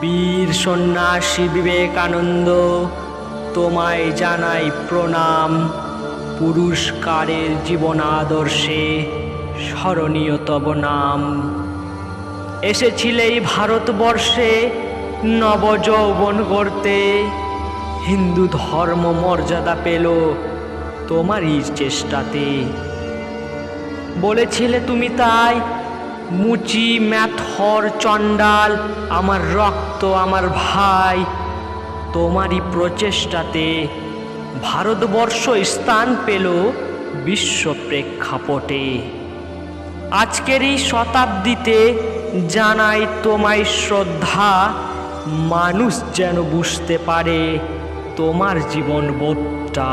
বীর সন্ন্যাসী বিবেকানন্দ, তোমায় জানাই প্রণাম। পুরস্কারের জীবন আদর্শে স্মরণীয় তব নাম। এসেছিলে এই ভারতবর্ষে নবযৌবন করতে হিন্দু ধর্ম মর্যাদা পেল তোমারই চেষ্টাতে। বলেছিলে তুমি তাই মুচি, ম্যাথর, চণ্ডাল, আমার রক্ত, আমার ভাই, তোমারই প্রচেষ্টাতে ভারতবর্ষ স্থান পেল বিশ্ব প্রেক্ষাপটে। আজকের এই শতাব্দীতে জানাই তোমায় শ্রদ্ধা, মানুষ যেন বুঝতে পারে তোমার জীবন বোধটা